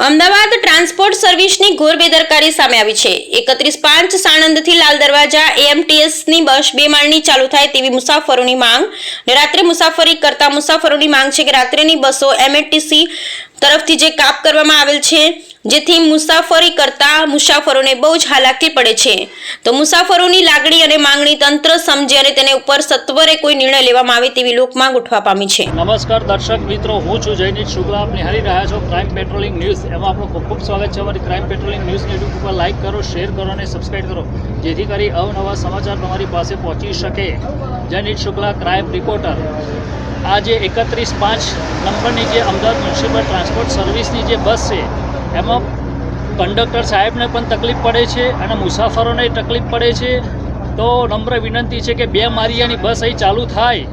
Ahmedabad transport સર્વિસની ઘોર બેદરકારી સામે આવી છે. એકત્રીસ પાંચ સાણંદથી લાલ દરવાજા એએમટીએસની બસ બે માળની ચાલુ થાય તેવી મુસાફરોની માંગ. રાત્રે મુસાફરી કરતા મુસાફરોની માંગ છે કે રાત્રેની બસો એમએટીસી તરફથી જે કાપ કરવામાં આવેલ છે, જેથી મુસાફરી કરતા મુસાફરોને બહુ જ હાલાકી પડે છે. તો મુસાફરોની લાગણી અને માંગણી તંત્ર સમજે અને તેને ઉપર સત્વરે કોઈ નિર્ણય લેવામાં આવે તેવી લોકમાં ગોઠવા પામી છે. નમસ્કાર દર્શક મિત્રો, હું છું જયનીત શુક્લા. આપ નિહાળી રહ્યા છો ક્રાઇમ પેટ્રોલિંગ ન્યૂઝ એમાં આપણું ખૂબ ખૂબ સ્વાગત છે. અમારી ક્રાઇમ પેટ્રોલિંગ ન્યૂઝ યુટ્યુબ ઉપર લાઇક કરો શેર કરો અને સબસ્ક્રાઇબ કરો. જેથી કરી અવનવા સમાચાર તમારી પાસે પહોંચી શકે. જયનીત શુક્લા ક્રાઇમ રિપોર્ટર આજે એકત્રીસ પાંચ નંબરની જે અમદાવાદ મ્યુનિસિપલ ટ્રાન્સપોર્ટ સર્વિસની જે બસ છે, એમાં કંડક્ટર સાહેબને પણ તકલીફ પડે છે અને મુસાફરોને તકલીફ પડે છે. તો નમ્ર વિનંતી છે કે બે મારિયાની બસ અહીં ચાલુ થાય.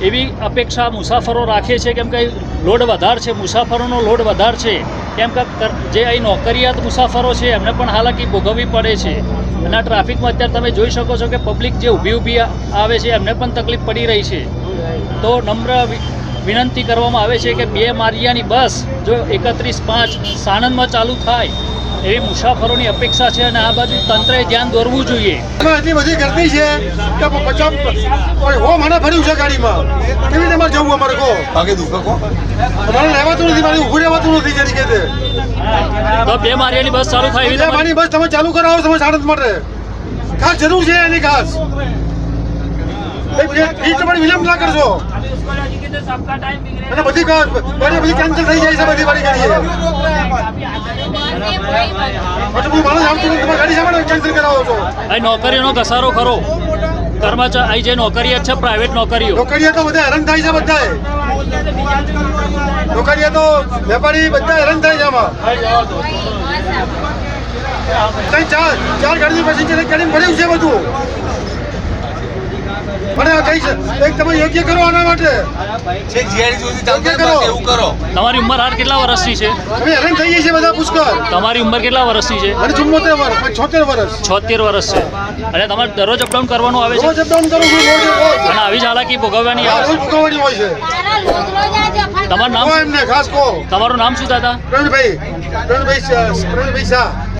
એવી અપેક્ષા મુસાફરો રાખે છે, કેમ કે લોડ વધાર છે, મુસાફરોનો લોડ વધાર છે. કેમ કે જે અહીં નોકરિયાત મુસાફરો છે, એમને પણ હાલાકી ભોગવવી પડે છે. અને ટ્રાફિકમાં અત્યારે તમે જોઈ શકો છો કે પબ્લિક જે ઊભી ઊભી આવે છે, એમને પણ તકલીફ પડી રહી છે. તો નમ્ર વિનંતી કરવામાં આવે છે કે બે મારિયાની બસ જો એકત્રીસ પાંચ સાણંદમાં ચાલુ થાય એવી મુસાફરોની અપેક્ષા છે અને આ બાજુ તંત્રએ ધ્યાન દોરવું જોઈએ. એટલી બધી ગરમી છે કે હો મને ભર્યું છે ગાડીમાં. કેવી રીતે મારે જવું અમારે કહો? ભાગે દુઃખ કહો મારે રહેવાતું નથી મારે ઊભું રહેવાતું નથી જે કે તો બે મારિયાની બસ ચાલુ થાય એવી બસ તમે ચાલુ કરાવો તમે સાણંદ માટે. ખાસ જરૂર છે એની ખાસ. તમારી વિલંબ ના કરજો અને બધી બધી કેન્સલ થઈ જાય છે બધી મારી ગાડી ગાડી નોકરીઓનો ઘસારો ખરો. કર્મચારી જે નોકરીયાત છે પ્રાઇવેટ નોકરીઓ. નોકરીયા તો બધા હેરાન થાય છે બધા નોકરીયા તો વેપારી બધા હેરાન થાય છે આમાં. ચાર ચાર ગાડીની પેસેન્જર ગાડીમાં ભર્યું છે બધું. મને આ કઈ છે? એક તમે યોગ્ય કરો આના માટે. છેક જીઆઈડી સુધી ચાલુ કરો. બસ એવું કરો. તમારી ઉંમર હાલ કેટલા વર્ષની છે? અમે હેરાન થઈ છે બધા પુષ્કર તમારી ઉંમર કેટલા વર્ષની છે? અને ચુમ્મોતેર વર્ષ છોતેર વર્ષ છોતેર વર્ષ છે. અને તમારે દરરોજ અપડાઉન કરવાનું આવે છે? રોજ અપડાઉન કરું છું અને આવી જ હાલાકી ભોગવવાની આવે રોજ ભોગવવાની હોય છે. તમારું નામ એમને ખાસ કહો. તમારું નામ શું દાદા? પ્રવીણભાઈ. પ્રવીણભાઈ પ્રવીણભાઈ શાહ.